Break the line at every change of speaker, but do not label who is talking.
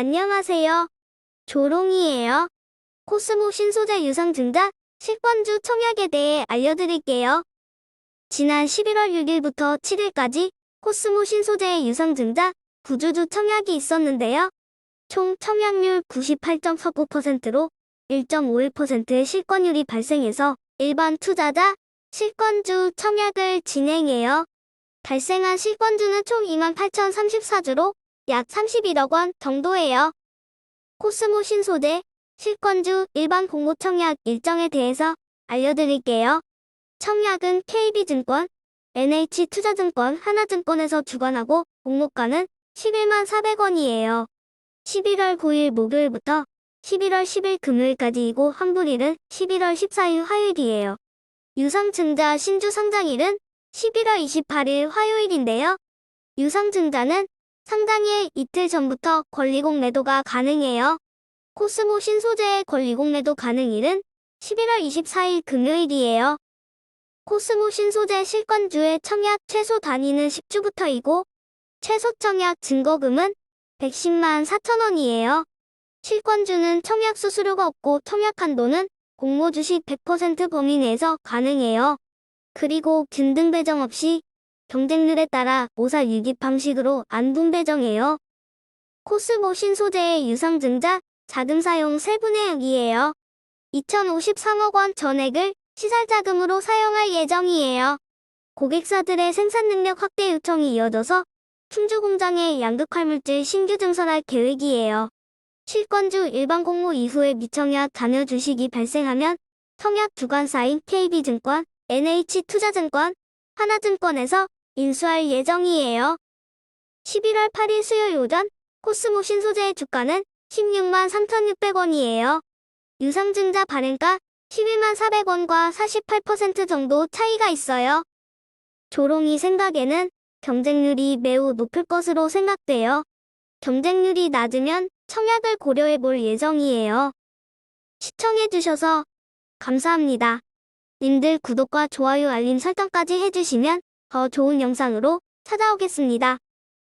안녕하세요. 조롱이에요. 코스모 신소재 유상 증자 실권주 청약에 대해 알려드릴게요. 지난 11월 6일부터 7일까지 코스모 신소재의 유상 증자 구주주 청약이 있었는데요. 총 청약률 98.49%로 1.51%의 실권율이 발생해서 일반 투자자 실권주 청약을 진행해요. 발생한 실권주는 총 28,034주로 약 31억 원 정도예요. 코스모 신소재 실권주 일반 공모 청약 일정에 대해서 알려드릴게요. 청약은 KB증권, NH투자증권, 하나증권에서 주관하고 공모가는 11만 400원이에요. 11월 9일 목요일부터 11월 10일 금요일까지이고 환불일은 11월 14일 화요일이에요. 유상증자 신주 상장일은 11월 28일 화요일인데요. 유상증자는 상장일 이틀 전부터 권리공 매도가 가능해요. 코스모 신소재의 권리공 매도 가능일은 11월 24일 금요일이에요. 코스모 신소재 실권주의 청약 최소 단위는 10주부터이고 최소 청약 증거금은 110만 4천원이에요. 실권주는 청약 수수료가 없고 청약 한도는 공모 주식 100% 범위 내에서 가능해요. 그리고 균등 배정 없이 경쟁률에 따라 모사 유기 방식으로 안분 배정해요. 코스모 신소재의 유상증자 자금 사용 세분의 여기에요. 2053억 원 전액을 시설자금으로 사용할 예정이에요. 고객사들의 생산 능력 확대 요청이 이어져서 충주 공장에 양극화물질 신규 증설할 계획이에요. 실권주 일반 공모 이후에 미청약 단여 주식이 발생하면 청약 주관사인 KB증권, NH투자증권, 하나증권에서 인수할 예정이에요. 11월 8일 수요일 오전 코스모 신소재의 주가는 16만 3,600원이에요. 유상증자 발행가 11만 400원과 48% 정도 차이가 있어요. 조롱이 생각에는 경쟁률이 매우 높을 것으로 생각돼요. 경쟁률이 낮으면 청약을 고려해 볼 예정이에요. 시청해 주셔서 감사합니다. 님들 구독과 좋아요 알림 설정까지 해주시면 더 좋은 영상으로 찾아오겠습니다.